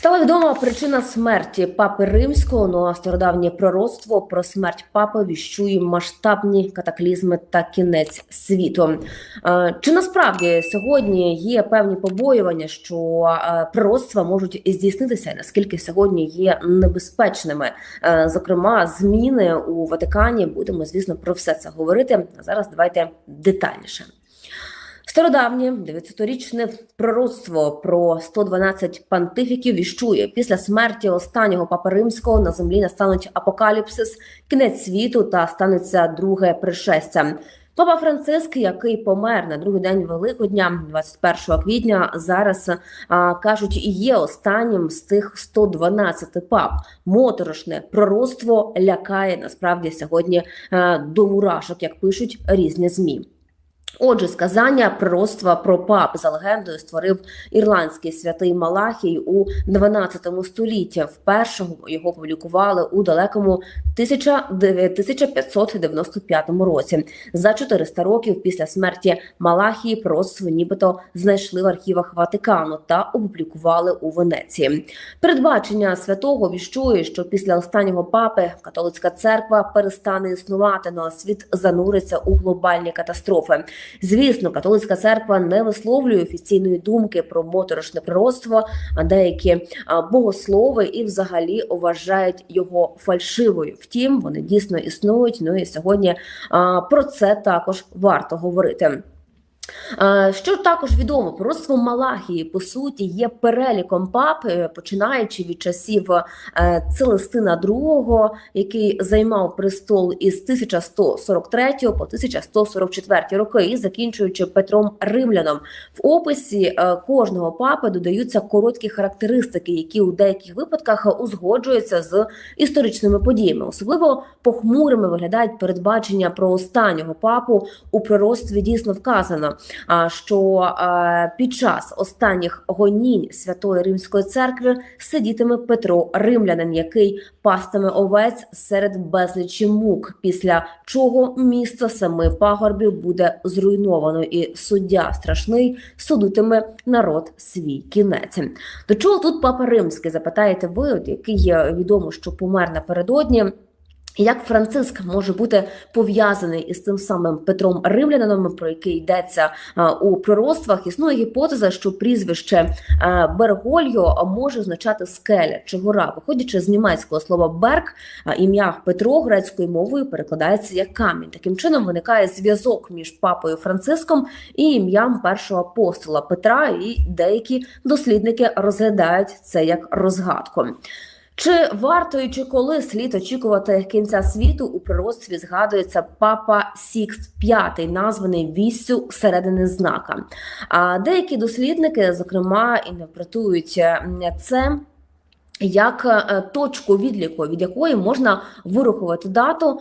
Стала відома причина смерті папи римського. Ну а стародавнє пророцтво про смерть папи віщує масштабні катаклізми та кінець світу. Е, Чи насправді сьогодні є певні побоювання, що е, пророцтва можуть здійснитися? Наскільки сьогодні є небезпечними? Е, Зокрема, зміни у Ватикані будемо, звісно, про все це говорити. А зараз давайте детальніше. Стародавнє 900-річне пророцтво про 112 пантифіків віщує після смерті останнього папи римського на землі настануть апокаліпсис, кінець світу та станеться друге пришестя. Папа Франциск, який помер на другий день Великодня, 21 квітня, зараз а, кажуть, і є останнім з тих 112 пап. Моторошне пророцтво лякає насправді сьогодні а, до мурашок, як пишуть різні змі. Отже, сказання пророцтва про пап за легендою створив ірландський святий Малахій у 12 столітті. Вперше його публікували у далекому 1595 році. За 400 років після смерті Малахії пророцтво нібито знайшли в архівах Ватикану та опублікували у Венеції. Передбачення святого віщує, що після останнього папи католицька церква перестане існувати, ну а світ зануриться у глобальні катастрофи. Звісно, католицька церква не висловлює офіційної думки про моторошне пророцтво, а деякі богослови і взагалі вважають його фальшивою. Втім, вони дійсно існують. Ну і сьогодні про це також варто говорити. Е, Що також відомо, пророцтво Малахії по суті є переліком пап, е, починаючи від часів е, Целестина II, який займав престол із 1143 по 1144 роки, і закінчуючи Петром Римляном. В описі кожного папи додаються короткі характеристики, які у деяких випадках узгоджуються з історичними подіями. Особливо похмурими виглядають передбачення про останнього папу у пророцтві дійсно вказано що під час останніх гонінь Святої Римської церкви сидітиме Петро Римлянин, який пастиме овець серед безлічі мук, після чого місто семи пагорбів буде зруйновано, і суддя страшний судитиме народ свій кінець. До чого тут папа римський? Запитаєте ви, от який відомо, що помер напередодні. Як Франциск може бути пов'язаний із тим самим Петром Римлянином, про який йдеться у пророцтвах, існує гіпотеза, що прізвище Бергольо може означати скеля чи гора. Виходячи з німецького слова берг, ім'я Петро грецькою мовою перекладається як камінь. Таким чином виникає зв'язок між папою Франциском і ім'ям першого апостола Петра. І деякі дослідники розглядають це як розгадку. Чи варто і чи коли слід очікувати кінця світу у пророцтві згадується папа Сікс V, названий віссю середини знака? А деякі дослідники, зокрема, інтерпретують це. Як е, точку відліку, від якої можна вирахувати дату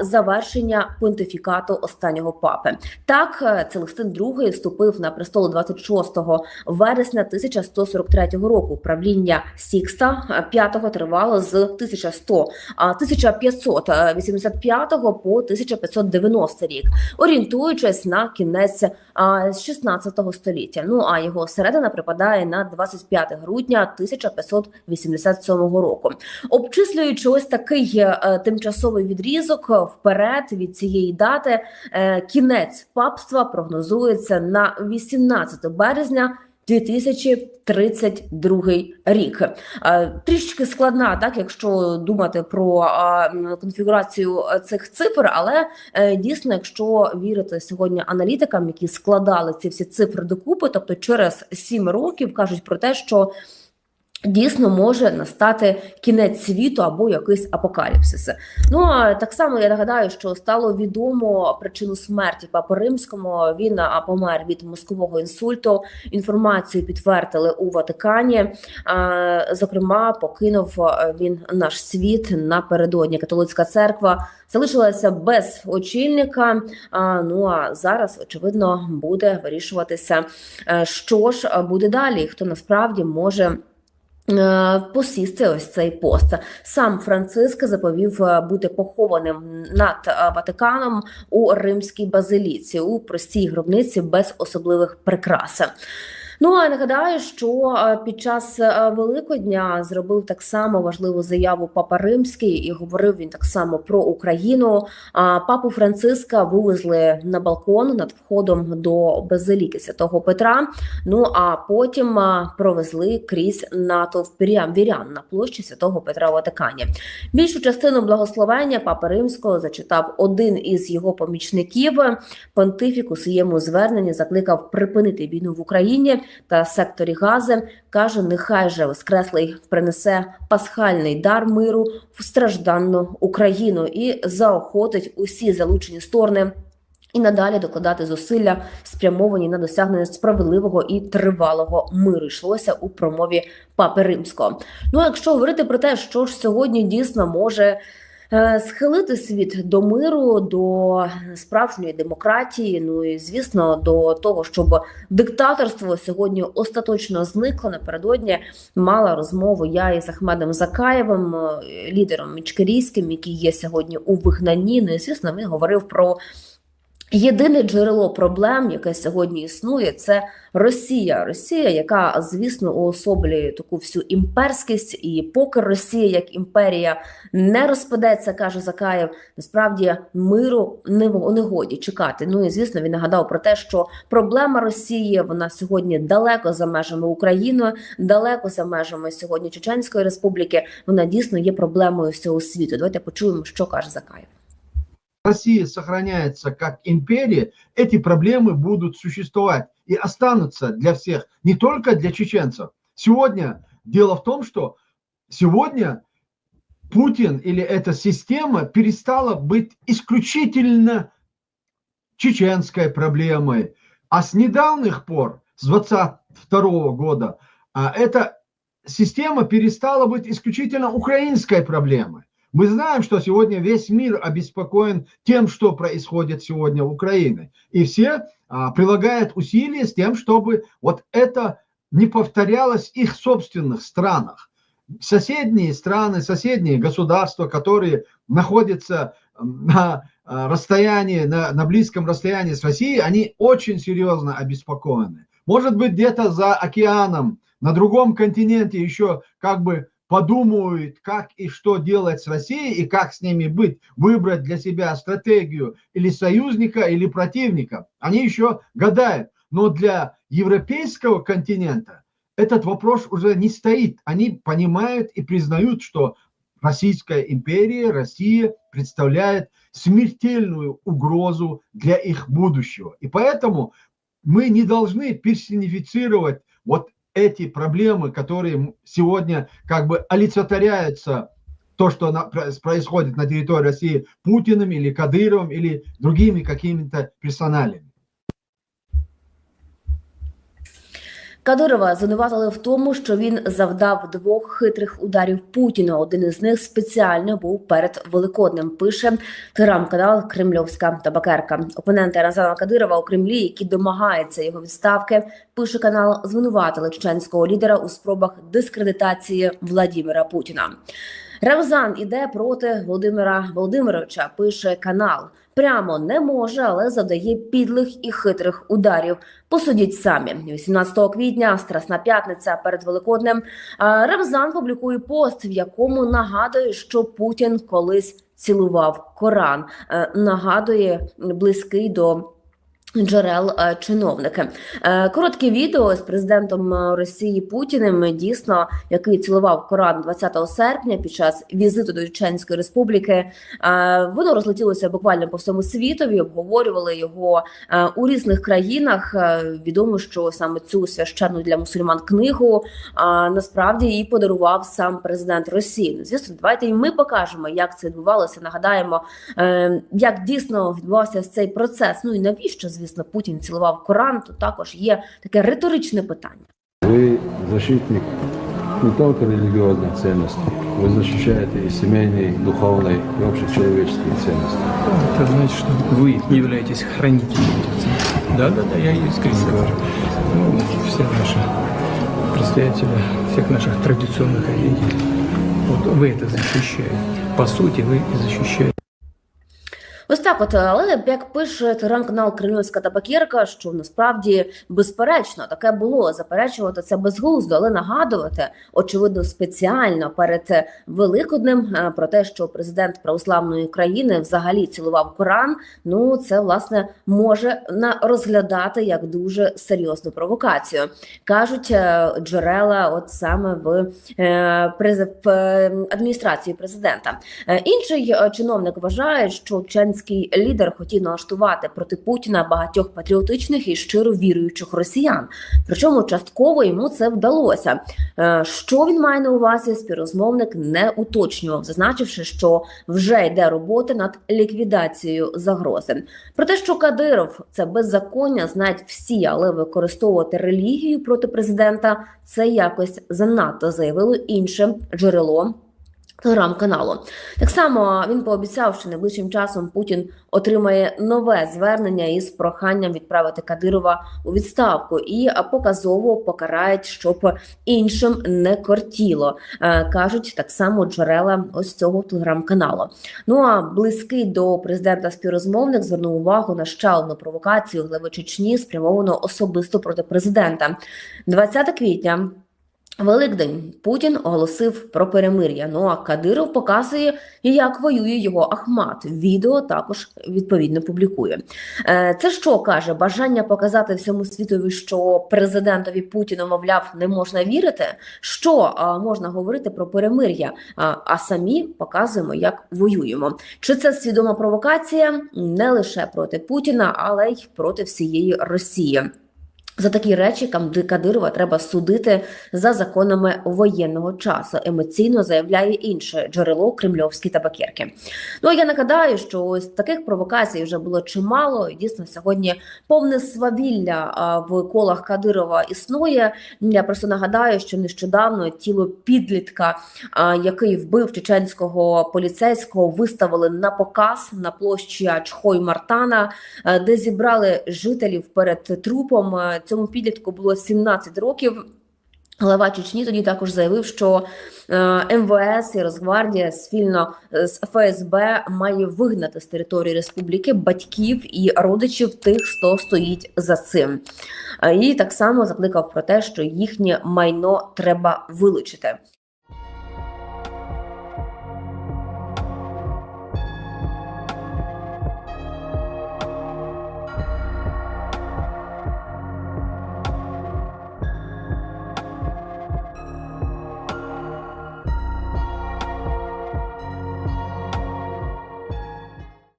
завершення понтифікату останнього папи, так е, Целестин II вступив на престол 26 вересня 1143 року. Правління Сікста V тривало з 1100, а 1585 по 1590 рік, орієнтуючись на кінець а, 16 століття. Ну а його середина припадає на 25 грудня 1580 77-го року, обчислюючи ось такий е, тимчасовий відрізок вперед від цієї дати, е, кінець папства прогнозується на 18 березня. 2032 рік Е, трішки складна, так якщо думати про е, конфігурацію цих цифр, але е, дійсно, якщо вірити сьогодні аналітикам, які складали ці всі цифри докупи, тобто через 7 років кажуть про те, що Дійсно може настати кінець світу або якийсь апокаліпсис. Ну а так само я нагадаю, що стало відомо причину смерті Папи Римському. Він помер від мозкового інсульту. Інформацію підтвердили у Ватикані. Зокрема, покинув він наш світ напередодні. Католицька церква залишилася без очільника. Ну а зараз очевидно буде вирішуватися, е, що ж буде далі. Хто насправді може. Е, посісти ось цей пост. Сам Франциск заповів е, бути похованим над е, Ватиканом у римській базиліці у простій гробниці без особливих прикрас. Ну а нагадаю, що е, під час е, Великодня зробив так само важливу заяву Папа Римський, і говорив він так само про Україну. А папу Франциска вивезли на балкон над входом до базиліки Святого Петра. Ну а потім провезли крізь натовп вірян на площі Святого Петра у Ватикані. Більшу частину благословення Папи Римського зачитав один із його помічників. Понтифік у своєму зверненні закликав припинити війну в Україні та секторі Гази. каже: нехай же Воскреслий принесе пасхальний дар миру в стражданну Україну і заохотить усі залучені сторони. І надалі докладати зусилля, спрямовані на досягнення справедливого і тривалого миру. Йшлося у промові Папи Римського. Ну а якщо говорити про те, що ж сьогодні дійсно може схилити світ до миру, до справжньої демократії, ну і звісно, до того, щоб диктаторство сьогодні остаточно зникло. Напередодні мала розмову я із Ахмедом Закаєвим, е, лідером Мічкерійським, який є сьогодні у вигнанні. Ну і звісно, він говорив про. Єдине джерело проблем, яке сьогодні існує, це Росія. Росія, яка, звісно, уособлює таку всю імперськість, і поки Росія як імперія не розпадеться, каже Закаєв. Насправді миру не в- не годі чекати. Ну і звісно, він нагадав про те, що проблема Росії вона сьогодні далеко за межами України, далеко за межами сьогодні Чеченської Республіки. Вона дійсно є проблемою всього світу. Давайте почуємо, що каже Закаєв. Россия сохраняется как империя, эти проблемы будут существовать и останутся для всех, не только для чеченцев. Сегодня дело в том, что сегодня Путин или эта система перестала быть исключительно чеченской проблемой, а с недавних пор, с 22 года, а, эта система перестала быть исключительно украинской проблемой. Мы знаем, что сегодня весь мир обеспокоен тем, что происходит сегодня в Украине. И все а, прилагают усилия с тем, чтобы вот это не повторялось в их собственных странах. Соседние страны, соседние государства, которые находятся на а, расстоянии, на, на близком расстоянии с Россией, они очень серьезно обеспокоены. Может быть, где-то за океаном, на другом континенте еще как бы подумают, как и что делать с Россией и как с ними быть, выбрать для себя стратегию или союзника, или противника. Они еще гадают. Но для европейского континента этот вопрос уже не стоит. Они понимают и признают, что Российская империя, Россия представляет смертельную угрозу для их будущего. И поэтому мы не должны персонифицировать вот эти проблемы, которые сегодня как бы олицетворяются то, что на- про- происходит на территории России Путиным или Кадыровым или другими какими-то персоналями. Кадирова звинуватили в тому, що він завдав двох хитрих ударів Путіну. Один із них спеціально був перед Великоднем. Пише телеграм-канал Кремльовська табакерка. Опоненти Рамзана Кадирова у Кремлі, які домагаються його відставки, пише канал, звинуватили чеченського лідера у спробах дискредитації Владіміра Путіна. Рамзан іде проти Володимира Володимировича. Пише канал. Прямо не може, але завдає підлих і хитрих ударів. Посудіть самі 18 квітня, Страсна п'ятниця перед Великоднем. Рамзан публікує пост, в якому нагадує, що Путін колись цілував Коран. Е, Нагадує близький до. Джерел е, чиновники Е, коротке відео з президентом Росії Путіним дійсно, який цілував Коран 20 серпня під час візиту до Чеченської Республіки. Е, Воно розлетілося буквально по всьому світові. Обговорювали його у різних країнах. Відомо, що саме цю священну для мусульман книгу насправді її подарував сам президент Росії. Ну, Звісно, давайте і ми покажемо, як це відбувалося. Нагадаємо, як дійсно відбувався цей процес. Ну і навіщо, звісно, Путін цілував Коран. То також є таке риторичне питання. Вы защитник не только религиозных ценностей, вы защищаете и семейные, духовные, и общечеловеческие ценности. Это значит, что вы являетесь хранителем этих ценностей. Да, да, да, я искренне говорю. Ну, все наши представители всех наших традиционных религий. Вот вы это защищаете. По сути, вы и защищаете. Ось так, от, але як пише телеграм-канал Кремлівська табакірка, що насправді безперечно таке було заперечувати це безглуздо, але нагадувати очевидно спеціально перед Великоднем е, про те, що президент православної країни взагалі цілував Коран. Ну це власне може на розглядати як дуже серйозну провокацію. кажуть е, джерела, от саме в, е, в адміністрації президента. Інший чиновник вважає, що ченський лідер хотів налаштувати проти Путіна багатьох патріотичних і щиро віруючих росіян. Причому частково йому це вдалося. Е, Що він має на увазі, співрозмовник не уточнював, зазначивши, що вже йде робота над ліквідацією загрози. Про те, що Кадиров це беззаконня, знають всі, але використовувати релігію проти президента це якось занадто заявило інше джерело. Телеграм-каналу так само він пообіцяв, що найближчим часом Путін отримає нове звернення із проханням відправити Кадирова у відставку і показово покарають, щоб іншим не кортіло. Е, кажуть так само джерела ось цього телеграм-каналу. Ну а близький до президента співрозмовник звернув увагу на ще одну провокацію глави Чечні, спрямовану особисто проти президента. 20 квітня. Великдень Путін оголосив про перемир'я. Ну а Кадиров показує, як воює його Ахмат. Відео також відповідно публікує. Е, Це що каже бажання показати всьому світові, що президентові Путіну, мовляв, не можна вірити. Що можна говорити про перемир'я? А самі показуємо, як воюємо. Чи це свідома провокація не лише проти Путіна, але й проти всієї Росії? За такі речі Камди- Кадирова треба судити за законами воєнного часу. Емоційно заявляє інше джерело кремльовські табакерки. Ну а я нагадаю, що ось таких провокацій вже було чимало. Дійсно сьогодні повне свавілля в колах Кадирова існує. Я просто нагадаю, що нещодавно тіло підлітка, який вбив чеченського поліцейського, виставили на показ на площі Чхой Мартана, де зібрали жителів перед трупом. Цьому підлітку було 17 років. Глава Чечні тоді також заявив, що е, МВС і Росгвардія спільно е, з ФСБ має вигнати з території республіки батьків і родичів тих, хто стоїть за цим. Е, І так само закликав про те, що їхнє майно треба вилучити.